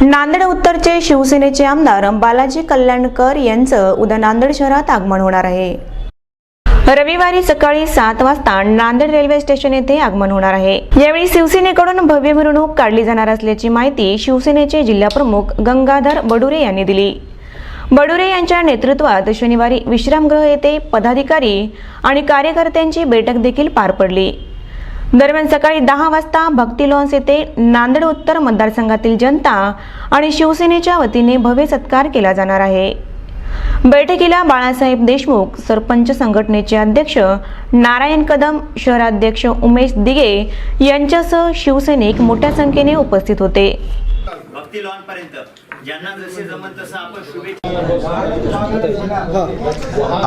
नांदेड उत्तरचे शिवसेनेचे आमदार बालाजी कल्याणकर यांचं उद्या नांदेड शहरात आगमन होणार आहे. रविवारी सकाळी सात वाजता नांदेड रेल्वे स्टेशन येथे आगमन होणार आहे. यावेळी शिवसेनेकडून भव्य मिरवणूक काढली जाणार असल्याची माहिती शिवसेनेचे जिल्हाप्रमुख गंगाधर बडुरे यांनी दिली. बडुरे यांच्या नेतृत्वात शनिवारी विश्रामगृह येथे पदाधिकारी आणि कार्यकर्त्यांची बैठक देखील पार पडली. दरम्यान सकाळी दहा वाजता भक्ती लॉन्स येथे नांदेड उत्तर मतदारसंघातील जनता आणि शिवसेनेच्या वतीने भव्य सत्कार केला जाणार आहे. बैठकीला बाळासाहेब देशमुख सरपंच संघटनेचे अध्यक्ष नारायण कदम शहराध्यक्ष उमेश दिगे यांच्यासह शिवसैनिक मोठ्या संख्येने उपस्थित होते. भक्ती लॉन पर्यंत. ज्यांना जसे जमत तसं आपण शुभेच्छा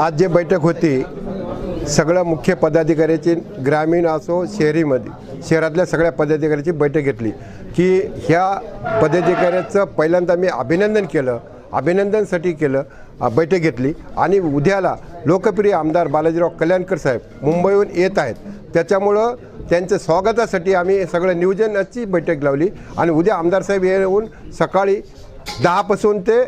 आज जे बैठक होती सगळ्या मुख्य पदाधिकाऱ्याची ग्रामीण असो शहरीमध्ये शहरातल्या सगळ्या पदाधिकाऱ्याची बैठक घेतली की ह्या पदाधिकाऱ्याचं पहिल्यांदा मी अभिनंदन केलं अभिनंदनसाठी केलं बैठक घेतली. आणि उद्याला लोकप्रिय आमदार बालाजीराव कल्याणकर साहेब मुंबईहून येत आहेत. त्याच्यामुळं त्यांच्या स्वागतासाठी आम्ही सगळं नियोजनाची बैठक लावली. आणि उद्या आमदार साहेब येऊन सकाळी दहापासून ते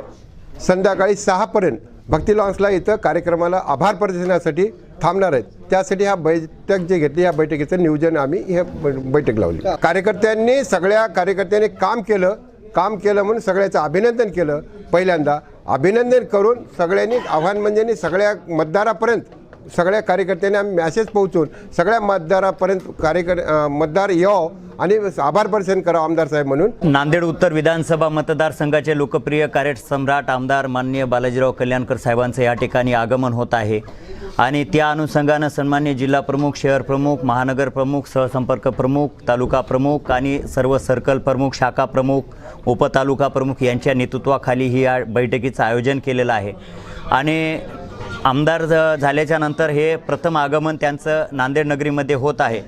संध्याकाळी सहापर्यंत भक्ती लॉन्सला इथं कार्यक्रमाला आभार प्रदर्शनासाठी थांबणार आहेत. त्यासाठी हा बैठक जे घेतली या बैठकीचं नियोजन आम्ही हे बै- बैठक लावली. कार्यकर्त्यांनी सगळ्या कार्यकर्त्यांनी काम केलं. काम केलं म्हणून सगळ्याचं अभिनंदन केलं. पहिल्यांदा अभिनंदन करून सगळ्यांनी आव्हान म्हणजे सगळ्या मतदारापर्यंत सगळ्या कार्यकर्त्यांनी आम्ही मॅसेज पोहोचून सगळ्या मतदारापर्यंत कार्यकर मतदार याव आणि आभार प्रदर्शन करावं आमदार साहेब म्हणून. नांदेड उत्तर विधानसभा मतदारसंघाचे लोकप्रिय कार्य सम्राट आमदार माननीय बालाजीराव कल्याणकर साहेबांचं या ठिकाणी आगमन होत आहे. आणि त्या अनुषंगानं सन्मान्य जिल्हा प्रमुख शहर प्रमुख महानगर प्रमुख सहसंपर्क प्रमुख तालुका प्रमुख आणि सर्व सर्कल प्रमुख शाखा प्रमुख उपतालुका प्रमुख यांच्या नेतृत्वाखाली ही या बैठकीचं आयोजन केलेलं आहे. आणि आमदार झाल्याच्यानंतर झाल्याच्यानंतर हे प्रथम आगमन त्यांचं नांदेड नगरीमध्ये होत आहे.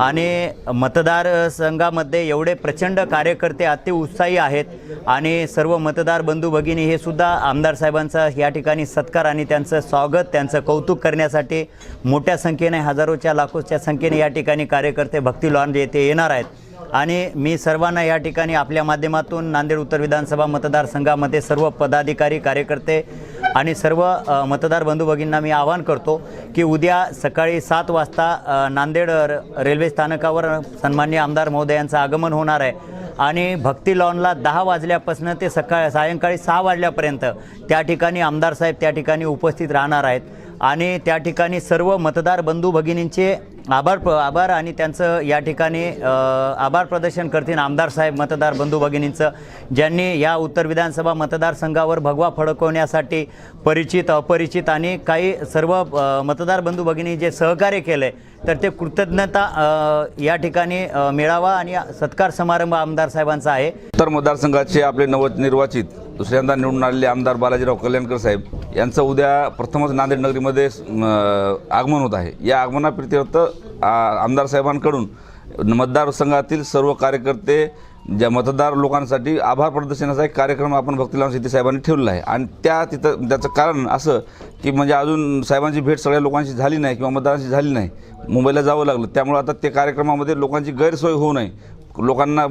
आणि मतदारसंघामध्ये एवढे प्रचंड कार्यकर्ते अति उत्साही आहेत आणि सर्व मतदार बंधू भगिनी हे सुद्धा आमदार साहेबांचा या ठिकाणी सत्कार आणि त्यांचं स्वागत त्यांचं कौतुक करण्यासाठी मोठ्या संख्येने हजारोच्या लाखोच्या संख्येने या ठिकाणी कार्यकर्ते भक्ती लॉन येथे येणार आहेत. आणि मी सर्वांना या ठिकाणी आपल्या माध्यमातून नांदेड उत्तर विधानसभा मतदारसंघामध्ये सर्व पदाधिकारी कार्यकर्ते आणि सर्व मतदार बंधू भगिनींना मी आवाहन करतो की उद्या सकाळी सात वाजता नांदेड र- रेल्वे स्थानकावर सन्मान्य आमदार महोदयांचं आगमन होणार आहे. आणि भक्ती लॉनला दहा वाजल्यापासून ते सकाळ सायंकाळी सहा वाजल्यापर्यंत त्या ठिकाणी आमदार साहेब त्या ठिकाणी उपस्थित राहणार आहेत. आणि त्या ठिकाणी सर्व मतदार बंधू भगिनींचे आभार प आभार आणि त्यांचं या ठिकाणी आभार प्रदर्शन करतील आमदार साहेब मतदार बंधू भगिनींचं ज्यांनी या उत्तर विधानसभा मतदारसंघावर भगवा फडकवण्यासाठी परिचित अपरिचित आणि काही सर्व मतदार बंधू भगिनी जे सहकार्य केलं आहे तर ते कृतज्ञता या ठिकाणी मिळावा आणि सत्कार समारंभ आमदार साहेबांचा आहे. उत्तर मतदारसंघाचे आपले नवनिर्वाचित दुसऱ्यांदा निवडून आलेले आमदार बालाजीराव कल्याणकर साहेब यांचं उद्या प्रथमच नांदेड नगरीमध्ये आगमन होत आहे. या आगमनाप्रित्यर्थ आमदार साहेबांकडून मतदारसंघातील सर्व कार्यकर्ते ज्या मतदार लोकांसाठी आभार प्रदर्शनाचा एक कार्यक्रम आपण भक्तीलाम सिद्धी साहेबांनी ठेवलेला आहे. आणि त्या तिथं त्याचं कारण असं की म्हणजे अजून साहेबांची भेट सगळ्या लोकांशी झाली नाही किंवा मतदारांशी झाली नाही. मुंबईला जावं लागलं. त्यामुळे आता ते कार्यक्रमामध्ये लोकांची गैरसोय होऊ नये. लोकांना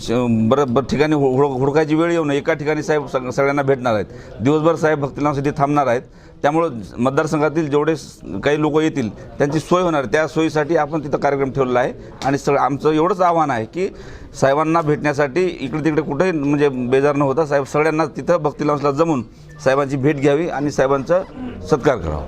श- बरं बरं ठिकाणी हु- हुड हुडकायची वेळ येऊ नये. एका ठिकाणी साहेब सग सगळ्यांना भेटणार आहेत. दिवसभर साहेब भक्तीलांसाठी थांबणार आहेत. त्यामुळं मतदारसंघातील जेवढे स- काही लोक येतील त्यांची सोय होणार. त्या सोयीसाठी आपण तिथं कार्यक्रम ठेवलेला आहे. आणि सगळं आमचं एवढंच आव्हान आहे की साहेबांना भेटण्यासाठी इकडे तिकडे कुठेही म्हणजे बेजार न होता साहेब सगळ्यांना तिथं भक्तीलांसला जमून साहेबांची भेट घ्यावी आणि साहेबांचा सत्कार करावा.